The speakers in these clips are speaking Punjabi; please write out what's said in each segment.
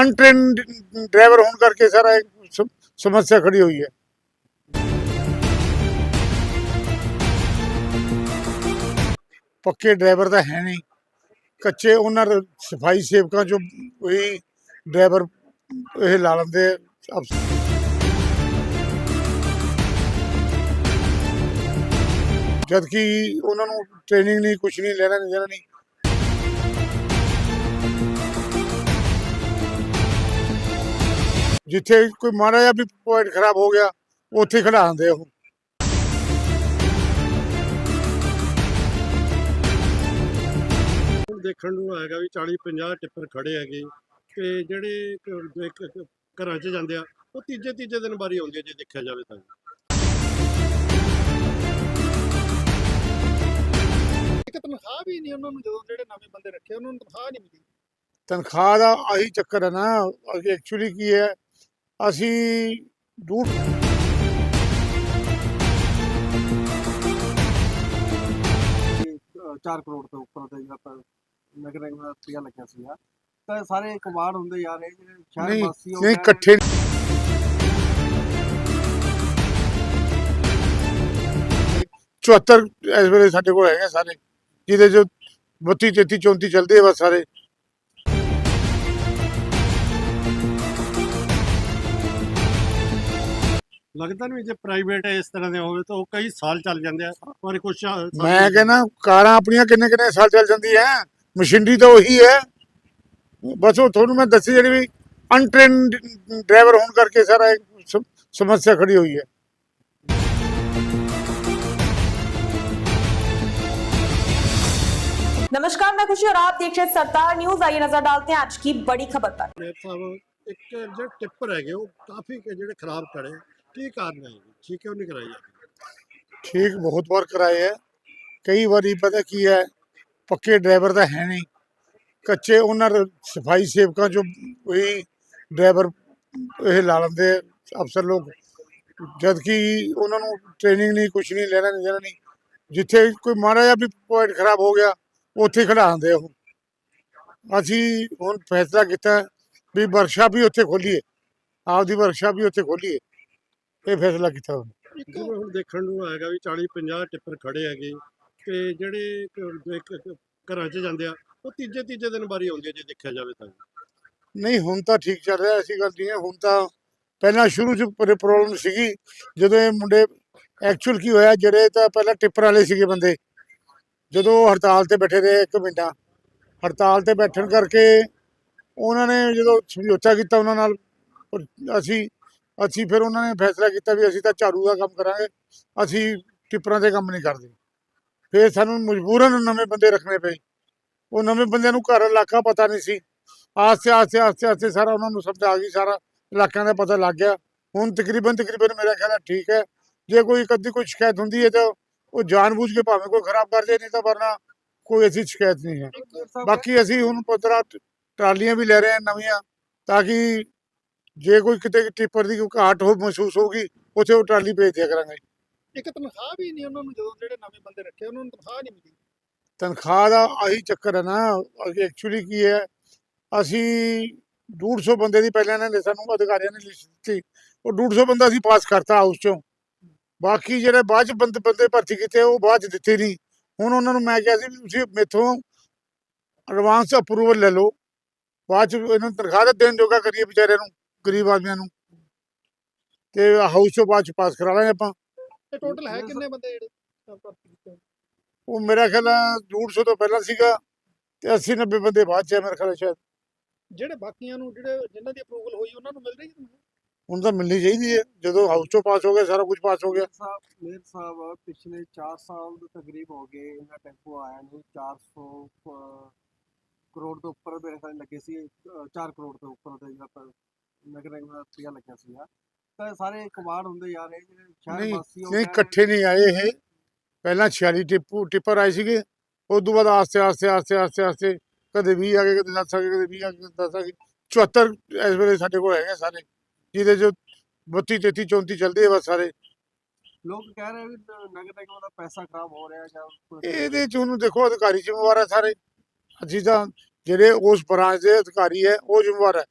ਅਨਟ੍ਰੇਨਡ ਡਰਾਈਵਰ ਹੋਣ ਕਰਕੇ ਸਾਰਾ ਇਹ ਸਮੱਸਿਆ ਖੜੀ ਹੋਈ ਹੈ। ਪੱਕੇ ਡਰਾਈਵਰ ਤਾਂ ਹੈ ਨਹੀਂ। ਕੱਚੇ ਉਹਨਾਂ ਸਫ਼ਾਈ ਸੇਵਕਾਂ ਚੋਂ ਕੋਈ ਡਰਾਈਵਰ ਇਹ ਲਾ ਲੈਂਦੇ ਅਫਸਰ ਜਦ ਕਿ ਉਹਨਾਂ ਨੂੰ ਟ੍ਰੇਨਿੰਗ ਨਹੀਂ ਕੁਝ ਨਹੀਂ, ਲੈਣਾ ਨਹੀਂ, ਦੇਣਾ ਨਹੀਂ। ਜਿੱਥੇ ਕੋਈ ਮਾੜਾ ਜਿਹਾ ਵੀ ਪੁਆਇੰਟ ਖਰਾਬ ਹੋ ਗਿਆ ਉੱਥੇ ਖੜਾ ਦਿੰਦੇ ਉਹ। ਹੁਣ ਦੇਖਣ ਨੂੰ ਆਏਗਾ ਵੀ 40 50 ਟਿੱਪਰ ਖੜੇ ਹੈਗੇ। ਤੇ ਜਿਹੜੇ ਕ- ਘਰਾਂ 'ਚ ਜਾਂਦੇ ਆ ਉਹ ਤੀਜੇ ਤੀਜੇ ਦਿਨ ਵਾਰੀ ਆਉਂਦੀ ਜੇ ਦੇਖਿਆ ਜਾਵੇ ਤਾਂ। ਇੱਕ ਤਨਖਾਹ ਵੀ ਨਹੀਂ ਉਹਨਾਂ ਨੂੰ ਜਦੋਂ ਜਿਹੜੇ ਨਵੇਂ ਬੰਦੇ ਰੱਖੇ ਉਹਨਾਂ ਨੂੰ ਤਨਖਾਹ ਨਹੀਂ ਮਿਲੀ। ਤਨਖਾਹ ਦਾ ਆਹੀ ਚੱਕਰ ਹੈ ਨਾ ਐਕਚੁਅਲੀ ਕੀ ਹੈ ਅਸੀਂ ਦੂਰ ਚਾਰ ਕਰੋੜ ਤੋਂ ਉੱਪਰ ਦਾ ਜਿਹੜਾ ਨਗਰ ਨਿਗਮ ਦਾ ਰੁਪਇਆ ਲੱਗਿਆ ਸੀਗਾ। ਤਾਂ ਸਾਰੇ ਕਵਾੜ ਹੁੰਦੇ ਜਾ ਰਹੇ ਜਿਹੜੇ ਸ਼ਹਿਰ ਨਹੀਂ ਵਾਸੀ ਉਹ ਨਹੀਂ ਇਕੱਠੇ 74 ਇਸ ਵੇਲੇ ਸਾਡੇ ਕੋਲ ਹੈਗੇ ਸਾਰੇ। ਜਿਹਦੇ ਚ 32 33 34 ਚੱਲਦੇ ਆ ਬਸ ਸਾਰੇ। ਲੱਗਦਾ ਨਹੀਂ ਜੇ ਪ੍ਰਾਈਵੇਟ ਇਸ ਤਰ੍ਹਾਂ ਦੇ ਹੋਵੇ ਤਾਂ ਉਹ ਕਈ ਸਾਲ ਚੱਲ ਜਾਂਦੇ ਆ ਪਰ ਕੁਝ ਮੈਂ ਕਹਿੰਦਾ ਕਾਰਾਂ ਆਪਣੀਆਂ ਕਿੰਨੇ ਕਿੰਨੇ ਸਾਲ ਚੱਲ ਜਾਂਦੀਆਂ ਮਸ਼ੀਨਰੀ ਤਾਂ ਉਹੀ ਹੈ ਬਸ ਉਹ ਤੁਹਾਨੂੰ ਮੈਂ ਦੱਸੀ ਜਿਹੜੀ ਵੀ ਅਨਟ੍ਰੇਨਡ ਡਰਾਈਵਰ ਹੋਣ ਕਰਕੇ ਸਾਰਾ ਇਹ ਸ- ਸਮੱਸਿਆ ਖੜੀ ਹੋਈ ਹੈ नमस्कार मैं खुशी और आप देख रहे हैं सरदार न्यूज आइए नजर डालते हैं आज की बड़ी खबर पर ਮੇਰੇ ਸਾਹਿਬ ਇੱਕ ਜਿਹੜੇ ਟਿੱਪਰ ਹੈਗੇ ਉਹ ਕਾਫੀ ਕੁ ਜਿਹੜੇ ਖਰਾਬ ਖੜੇ ਕੀ ਕਾਰਨ ਹੈ ਜੀ? ਠੀਕ ਹੈ ਨਹੀਂ ਕਰਾਈ ਜਾਂਦੀ? ਠੀਕ ਬਹੁਤ ਵਾਰ ਕਰਾਏ ਹੈ। ਕਈ ਵਾਰੀ ਪਤਾ ਕੀ ਹੈ, ਪੱਕੇ ਡਰਾਈਵਰ ਤਾਂ ਹੈ ਨਹੀਂ। ਕੱਚੇ ਉਹਨਾਂ ਦੇ ਸਫ਼ਾਈ ਸੇਵਕਾਂ ਚੋਂ ਕੋਈ ਡਰਾਈਵਰ ਇਹ ਲਾ ਲੈਂਦੇ ਅਫਸਰ ਲੋਕ। ਜਦ ਕਿ ਉਹਨਾਂ ਨੂੰ ਟ੍ਰੇਨਿੰਗ ਨਹੀਂ, ਕੁਛ ਨਹੀਂ, ਲੈਣਾ ਨਹੀਂ, ਦੇਣਾ ਨਹੀਂ। ਜਿੱਥੇ ਕੋਈ ਮਾੜਾ ਜਿਹਾ ਵੀ ਪੁਆਇੰਟ ਖਰਾਬ ਹੋ ਗਿਆ, ਉੱਥੇ ਖੜਾ ਦਿੰਦੇ ਉਹ। ਅਸੀਂ ਹੁਣ ਫੈਸਲਾ ਕੀਤਾ ਵੀ ਵਰਕਸ਼ਾਪ ਵੀ ਉੱਥੇ ਖੋਲੀਏ। ਆਪਦੀ ਵਰਕਸ਼ਾਪ ਵੀ ਉੱਥੇ ਖੋਲੀਏ। ਇਹ ਫੈਸਲਾ ਕੀਤਾ ਹੁਣ? ਜਿਵੇਂ ਹੁਣ ਦੇਖਣ ਨੂੰ ਆਏਗਾ ਵੀ 40 50 ਟਿੱਪਰ ਖੜੇ ਹੈਗੇ ਤੇ ਜਿਹੜੇ ਕ- ਇੱਕ- ਇੱਕ ਘਰਾਂ 'ਚ ਜਾਂਦੇ ਆ ਉਹ ਤੀਜੇ ਤੀਜੇ ਦਿਨ ਵਾਰੀ ਆਉਂਦੀ ਜੇ ਦੇਖਿਆ ਜਾਵੇ ਤਾਂ। ਨਹੀਂ ਹੁਣ ਤਾਂ ਠੀਕ ਚੱਲ ਰਿਹਾ ਐਸੀ ਗੱਲ ਨਹੀਂ ਹੈ। ਹੁਣ ਤਾਂ ਪਹਿਲਾਂ ਸ਼ੁਰੂ ਚ ਪ੍ਰੋਬਲਮ ਸੀਗੀ ਜਦੋਂ ਇਹ ਮੁੰਡੇ ਐਕਚੁਅਲ ਕੀ ਹੋਇਆ ਜਿਹੜੇ ਤਾਂ ਪਹਿਲਾਂ ਟਿੱਪਰ ਵਾਲੇ ਸੀਗੇ ਬੰਦੇ ਜਦੋਂ ਉਹ ਹੜਤਾਲ ਤੇ ਬੈਠੇ ਰਹੇ ਇੱਕ ਮਹੀਨਾ ਹੜਤਾਲ ਤੇ ਬੈਠਣ ਕਰਕੇ ਉਹਨਾਂ ਨੇ ਜਦੋਂ ਸਮਝੌਤਾ ਕੀਤਾ ਉਹਨਾਂ ਨਾਲ ਅਸੀਂ ਅਸੀਂ ਫਿਰ ਉਹਨਾਂ ਨੇ ਫੈਸਲਾ ਕੀਤਾ ਵੀ ਅਸੀਂ ਤਾਂ ਝਾੜੂ ਦਾ ਕੰਮ ਕਰਾਂਗੇ ਅਸੀਂ ਟਿੱਪਰਾਂ ਦੇ ਕੰਮ ਨਹੀਂ ਕਰਦੇ। ਫਿਰ ਸਾਨੂੰ ਮਜਬੂਰਨ ਨਵੇਂ ਬੰਦੇ ਰੱਖਣੇ ਪਏ। ਉਹ ਨਵੇਂ ਬੰਦਿਆਂ ਨੂੰ ਘਰ ਇਲਾਕਾ ਪਤਾ ਨਹੀਂ ਸੀ। ਆਸਤੇ ਆਸਤੇ ਆਸਤੇ ਆਸਤੇ ਸਾਰਾ ਉਹਨਾਂ ਨੂੰ ਸਮਝ ਆ ਗਈ ਸਾਰਾ ਇਲਾਕਿਆਂ ਦਾ ਪਤਾ ਲੱਗ ਗਿਆ। ਹੁਣ ਤਕਰੀਬਨ ਤਕਰੀਬਨ ਮੇਰਾ ਖਿਆਲ ਹੈ ਠੀਕ ਹੈ। ਜੇ ਕੋਈ ਕਦੀ ਕੋਈ ਸ਼ਿਕਾਇਤ ਹੁੰਦੀ ਹੈ ਤਾਂ ਉਹ ਜਾਣਬੁੱਝ ਕੇ ਭਾਵੇਂ ਕੋਈ ਖਰਾਬ ਕਰ ਦੇ ਨਹੀਂ ਤਾਂ ਵਰਨਾ ਕੋਈ ਐਸੀ ਸ਼ਿਕਾਇਤ ਨਹੀਂ ਹੈ। ਬਾਕੀ ਅਸੀਂ ਹੁਣ ਪਤਰਾ ਟਰਾਲੀਆਂ ਵੀ ਲੈ ਰਹੇ ਹਾਂ ਨਵੀਆਂ ਤਾਂ ਕਿ ਜੇ ਕੋਈ ਕਿਤੇ ਟਿੱਪਰ ਦੀ ਕੋਈ ਘਾਟ ਹੋ ਮਹਿਸੂਸ ਹੋਗੀ ਉੱਥੇ ਉਹ ਟਰਾਲੀ ਭੇਜ ਦਿਆ ਕਰਾਂਗੇ। ਇੱਕ ਤਨਖਾਹ ਵੀ ਨਹੀਂ ਉਹਨਾਂ ਨੂੰ ਜਦੋਂ ਜਿਹੜੇ ਨਵੇਂ ਬੰਦੇ ਰੱਖੇ ਉਹਨਾਂ ਨੂੰ ਤਨਖਾਹ ਨਹੀਂ ਮਿਲੀ। ਤਨਖਾਹ ਦਾ ਆਹੀ ਚੱਕਰ ਹੈ ਨਾ ਐਕਚੁਅਲੀ ਕੀ ਹੈ ਅਸੀਂ 150 ਬੰਦੇ ਦੀ ਪਹਿਲਾਂ ਇਹਨਾਂ ਨੇ ਸਾਨੂੰ ਅਧਿਕਾਰੀਆਂ ਨੇ ਲਿਸਟ ਦਿੱਤੀ। ਉਹ 150 ਬੰਦਾ ਅਸੀਂ ਪਾਸ ਕਰਤਾ ਹਾਊਸ ਚੋਂ। ਬਾਕੀ ਜਿਹੜੇ ਬਾਅਦ ਚ ਬੰਦੇ ਬੰਦੇ ਭਰਤੀ ਕੀਤੇ ਉਹ ਬਾਅਦ ਚ ਦਿੱਤੇ ਨਹੀਂ। ਹੁਣ ਉਹਨਾਂ ਨੂੰ ਮੈਂ ਕਿਹਾ ਸੀ ਵੀ ਤੁਸੀਂ ਮੇਥੋਂ ਐਡਵਾਂਸ ਅਪਰੂਵਲ ਲੈ ਲਓ। ਬਾਅਦ ਚ ਇਹਨਾਂ ਤਨਖਾਹ ਤਾਂ ਦੇਣ ਜੋਗਾ ਕਰੀਏ ਵਿਚਾਰਿਆਂ ਨੂੰ। ਗਰੀਬ ਆਦਮੀਆਂ ਨੂੰ। ਤੇ ਹਾਊਸ ਚੋਂ ਬਾਅਦ ਚ ਪਾਸ ਕਰਾ ਲਾਂਗੇ ਆਪਾਂ। ਇਹ ਟੋਟਲ ਹੈ ਕਿੰਨੇ ਬੰਦੇ ਜਿਹੜੇ ਭਰਤੀ ਕੀਤੇ? ਉਹ ਮੇਰਾ ਖਿਆਲ ਹੈ 150 ਤੋਂ ਪਹਿਲਾਂ ਸੀਗਾ ਤੇ 80 90 ਬੰਦੇ ਬਾਅਦ ਚ ਹੈ ਮੇਰੇ ਖਿਆਲ ਸ਼ਾਇਦ। ਜਿਹੜੇ ਬਾਕੀਆਂ ਨੂੰ ਜਿਹੜੇ ਜਿਨ੍ਹਾਂ ਦੀ ਅਪਰੂਵਲ ਹੋਈ ਉਹਨਾਂ ਨੂੰ ਮਿਲ ਰਹੀ ਹੈ ਹੁਣ ਤਾਂ ਮਿਲਣੀ ਚਾਹੀਦੀ ਹੈ। ਜਦੋਂ ਹਾਊਸ ਚੋਂ ਪਾਸ ਹੋ ਗਿਆ ਸਾਰਾ ਕੁਝ ਪਾਸ ਹੋ ਗਿਆ। ਮੇਰ ਸਾਹਿਬ ਮੇਰ ਸਾਹਿਬ ਪਿਛਲੇ 4 ਸਾਲ ਦੇ ਤਕਰੀਬ ਹੋ ਗਏ ਇਹਨਾਂ ਟੈਂਪੋ ਆਇਆ ਨੂੰ 400 ਅਹ, ਕਰੋੜ ਤੋਂ ਉੱਪਰ ਮੇਰੇ ਖਿਆਲ ਲੱਗੇ ਸੀ। 4 ਕਰੋੜ ਤੋਂ ਉੱਪਰ ਦਾ ਜਿਹੜਾ ਆਪਾਂ ਨਗਰ ਨਿਗਮ ਦਾ ਰੁਪਇਆ ਲੱਗਿਆ ਸੀਗਾ। ਤਾਂ ਸਾਰੇ ਕਵਾੜ ਹੁੰਦੇ ਜਾ ਰਹੇ ਜਿਹੜੇ ਸ਼ਹਿਰ ਨਹੀਂ ਵਾਸੀ ਉਹ ਨਹੀਂ ਇਕੱਠੇ ਨਹੀਂ ਆਏ ਇਹ। ਪਹਿਲਾਂ 46 ਟਿੱਪੂ ਟਿੱਪਰ ਆਏ ਸੀਗੇ। ਉਸ ਤੋਂ ਬਾਅਦ ਆਸਤੇ ਆਸਤੇ ਆਸਤੇ ਆਸਤੇ ਆਸਤੇ ਕਦੇ 20 ਆ ਗਏ ਕਦੇ 10 ਆ ਗਏ ਕਦੇ 20 ਆ ਗਏ ਕਦੇ 10 ਆ ਗਏ। 74 ਇਸ ਵੇਲੇ ਸਾਡੇ ਕੋਲ ਹੈਗੇ ਸਾਰੇ ਜਿਹਦੇ ਚ 32 33 34 ਚੱਲਦੇ ਆ ਬਸ ਸਾਰੇ। ਲੋਕ ਕਹਿ ਰਹੇ ਵੀ ਨ- ਨਗਰ ਨਿਗਮ ਦਾ ਪੈਸਾ ਖਰਾਬ ਹੋ ਰਿਹਾ ਜਾਂ ਇਹਦੇ ਚ ਉਹਨੂੰ ਦੇਖੋ ਅਧਿਕਾਰੀ ਜ਼ਿੰਮੇਵਾਰ ਹੈ ਸਾਰੇ। ਅਸੀਂ ਤਾਂ ਜਿਹੜੇ ਉਸ ਬ੍ਰਾਂਚ ਦੇ ਅਧਿਕਾਰੀ ਹੈ ਉਹ ਜ਼ਿੰਮੇਵਾਰ ਹੈ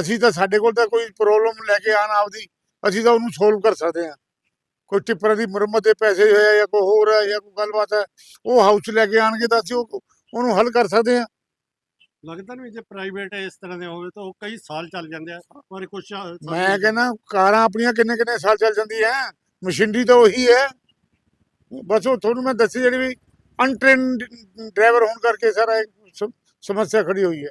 ਅਸੀਂ ਤਾਂ ਸਾਡੇ ਕੋਲ ਤਾਂ ਕੋਈ ਪ੍ਰੋਬਲਮ ਲੈ ਕੇ ਆਣ ਆਪਦੀ ਅਸੀਂ ਤਾਂ ਉਹਨੂੰ ਸੋਲਵ ਕਰ ਸਕਦੇ ਹਾਂ। ਕੋਈ ਟਿੱਪਰ ਦੀ ਮੁਰੰਮਤ ਦੇ ਪੈਸੇ ਹੋਇਆ ਜਾਂ ਕੋਈ ਹੋਰ ਹੈ ਜਾਂ ਕੋਈ ਗੱਲਬਾਤ ਹੈ ਉਹ ਹਾਊਸ ਲੈ ਕੇ ਆਣਗੇ ਤਾਂ ਅਸੀਂ ਉਹ- ਉਹਨੂੰ ਹੱਲ ਕਰ ਸਕਦੇ ਹਾਂ। ਲੱਗਦਾ ਨਹੀਂ ਜੇ ਪ੍ਰਾਈਵੇਟ ਇਸ ਤਰ੍ਹਾਂ ਦੇ ਹੋਵੇ ਤਾਂ ਉਹ ਕਈ ਸਾਲ ਚੱਲ ਜਾਂਦੇ ਆ ਪਰ ਕੁਝ ਮੈਂ ਕਹਿੰਦਾ ਕਾਰਾਂ ਆਪਣੀਆਂ ਕਿੰਨੇ ਕਿੰਨੇ ਸਾਲ ਚੱਲ ਜਾਂਦੀਆਂ ਮਸ਼ੀਨਰੀ ਤਾਂ ਉਹੀ ਹੈ। ਬਸ ਉਹ ਤੁਹਾਨੂੰ ਮੈਂ ਦੱਸੀ ਜਿਹੜੀ ਵੀ ਅਨਟ੍ਰੇਨਡ ਡਰਾਈਵਰ ਹੋਣ ਕਰਕੇ ਸਾਰਾ ਸਮੱਸਿਆ ਖੜੀ ਹੋਈ ਹੈ।